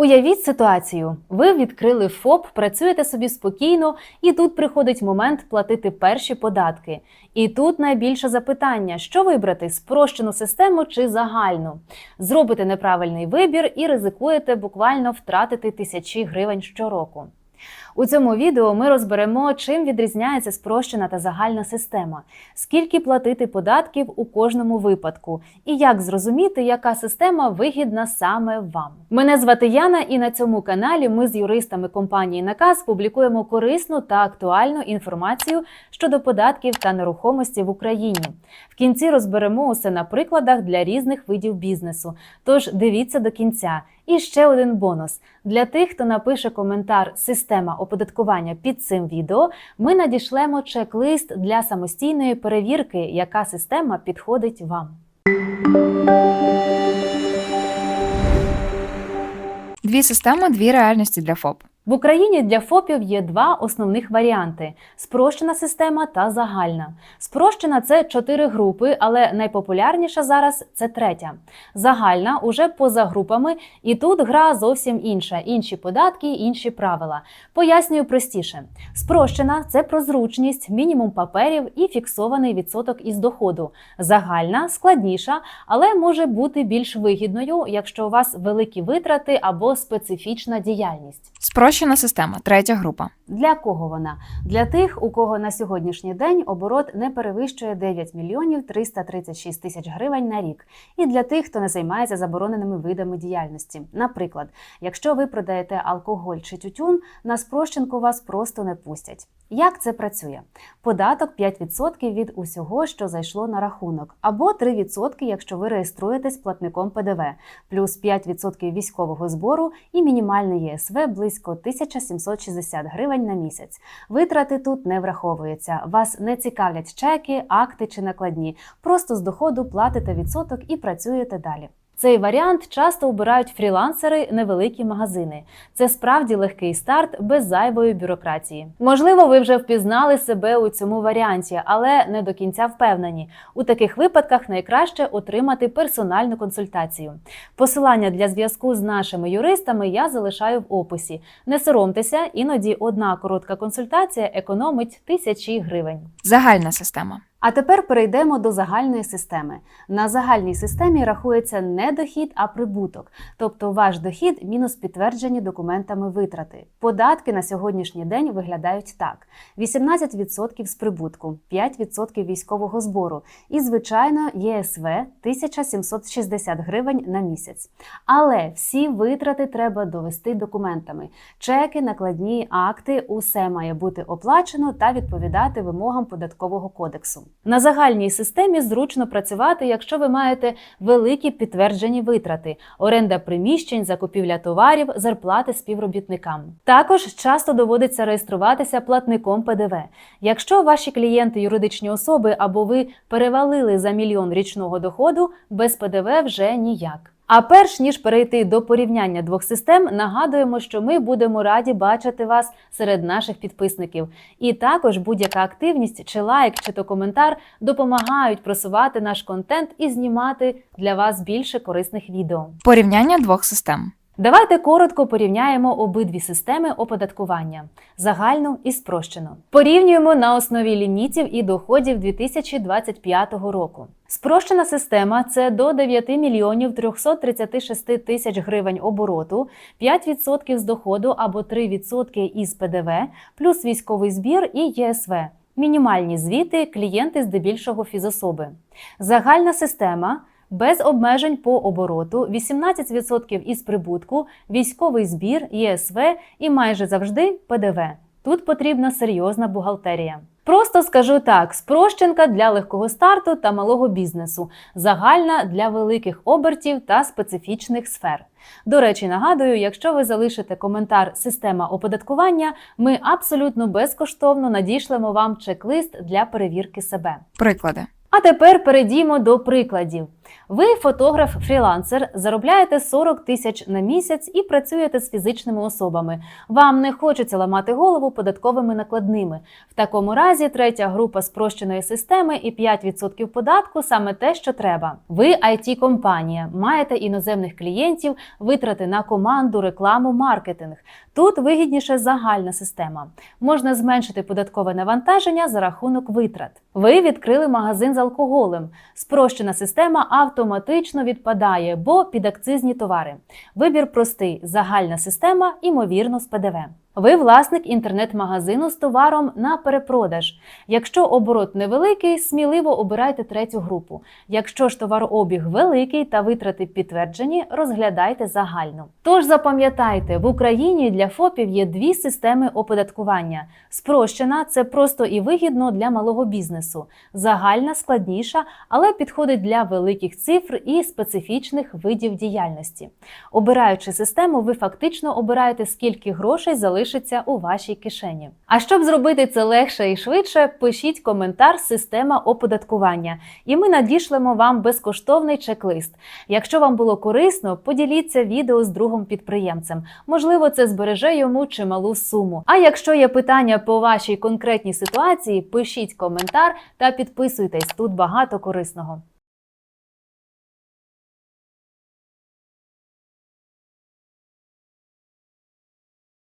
Уявіть ситуацію: ви відкрили ФОП, працюєте собі спокійно, і тут приходить момент платити перші податки. І тут найбільше запитання: що вибрати спрощену систему чи загальну? Зробите неправильний вибір і ризикуєте буквально втратити тисячі гривень щороку. У цьому відео ми розберемо, чим відрізняється спрощена та загальна система, скільки платити податків у кожному випадку, і як зрозуміти, яка система вигідна саме вам. Мене звати Яна, і на цьому каналі ми з юристами компанії Наказ публікуємо корисну та актуальну інформацію щодо податків та нерухомості в Україні. В кінці розберемо усе на прикладах для різних видів бізнесу. Тож дивіться до кінця. І ще один бонус для тих, хто напише коментар Система оподаткування під цим відео. Ми надішлемо чек-лист для самостійної перевірки, яка система підходить вам. Дві системи, дві реальності для ФОП. В Україні для ФОПів є два основних варіанти: спрощена система та загальна. Спрощена це чотири групи, але найпопулярніша зараз це третя. Загальна уже поза групами, і тут гра зовсім інша: інші податки, інші правила. Пояснюю простіше: спрощена це про зручність, мінімум паперів і фіксований відсоток із доходу. Загальна складніша, але може бути більш вигідною, якщо у вас великі витрати або специфічна діяльність. Спрощена система, третя група. Для кого вона? Для тих, у кого на сьогоднішній день оборот не перевищує 9 мільйонів 336 тисяч гривень на рік. І для тих, хто не займається забороненими видами діяльності. Наприклад, якщо ви продаєте алкоголь чи тютюн, на спрощенку вас просто не пустять. Як це працює? Податок 5% від усього, що зайшло на рахунок, або 3%, якщо ви реєструєтесь платником ПДВ, плюс 5% військового збору і мінімальний ЄСВ близько 1760 гривень на місяць. Витрати тут не враховуються. Вас не цікавлять чеки, акти чи накладні. Просто з доходу платите відсоток і працюєте далі. Цей варіант часто обирають фрілансери, невеликі магазини. Це справді легкий старт без зайвої бюрократії. Можливо, ви вже впізнали себе у цьому варіанті, але не до кінця впевнені. У таких випадках найкраще отримати персональну консультацію. Посилання для зв'язку з нашими юристами я залишаю в описі. Не соромтеся, іноді одна коротка консультація економить тисячі гривень. Загальна система. А тепер перейдемо до загальної системи. На загальній системі рахується не дохід, а прибуток, тобто ваш дохід мінус підтверджені документами витрати. Податки на сьогоднішній день виглядають так: 18% з прибутку, 5% військового збору і, звичайно, ЄСВ 1760 гривень на місяць. Але всі витрати треба довести документами. Чеки, накладні акти, усе має бути оплачено та відповідати вимогам податкового кодексу. На загальній системі зручно працювати, якщо ви маєте великі підтверджені витрати, оренда приміщень, закупівля товарів, зарплати співробітникам. Також часто доводиться реєструватися платником ПДВ. Якщо ваші клієнти юридичні особи або ви перевалили за мільйон річного доходу, без ПДВ вже ніяк. А перш ніж перейти до порівняння двох систем, нагадуємо, що ми будемо раді бачити вас серед наших підписників. І також будь-яка активність, чи лайк, чи то коментар допомагають просувати наш контент і знімати для вас більше корисних відео. Порівняння двох систем. Давайте коротко порівняємо обидві системи оподаткування загальну і спрощену. Порівнюємо на основі лімітів і доходів 2025 року. Спрощена система це до 9 мільйонів 336 тисяч гривень обороту, 5% з доходу або 3% із ПДВ, плюс військовий збір і ЄСВ. Мінімальні звіти клієнти здебільшого фізособи. Загальна система без обмежень по обороту, 18% із прибутку, військовий збір, ЄСВ і майже завжди ПДВ. Тут потрібна серйозна бухгалтерія. Просто скажу так: спрощенка для легкого старту та малого бізнесу, загальна для великих обертів та специфічних сфер. До речі, нагадую, якщо ви залишите коментар Система оподаткування, ми абсолютно безкоштовно надішлемо вам чек-лист для перевірки себе. Приклади. А тепер перейдімо до прикладів. Ви фотограф-фрілансер, заробляєте 40 тисяч на місяць і працюєте з фізичними особами. Вам не хочеться ламати голову податковими накладними. В такому разі третя група спрощеної системи і 5% податку саме те, що треба. Ви it компанія маєте іноземних клієнтів, витрати на команду, рекламу, маркетинг. Тут вигідніше загальна система. Можна зменшити податкове навантаження за рахунок витрат. Ви відкрили магазин з алкоголем. Спрощена система автоматично відпадає, бо підакцизні товари. Вибір простий: загальна система, імовірно, з ПДВ. Ви власник інтернет-магазину з товаром на перепродаж. Якщо оборот невеликий, сміливо обирайте третю групу. Якщо ж товарообіг великий та витрати підтверджені, розглядайте загальну. Тож запам'ятайте, в Україні для ФОПів є дві системи оподаткування. Спрощена це просто і вигідно для малого бізнесу. Загальна складніша, але підходить для великих цифр і специфічних видів діяльності. Обираючи систему, ви фактично обираєте, скільки грошей залишиться у вашій кишені. А щоб зробити це легше і швидше, пишіть коментар система оподаткування, і ми надішлемо вам безкоштовний чек-лист. Якщо вам було корисно, поділіться відео з другом підприємцем. Можливо, це збереже йому чималу суму. А якщо є питання по вашій конкретній ситуації, пишіть коментар та підписуйтесь. Тут багато корисного.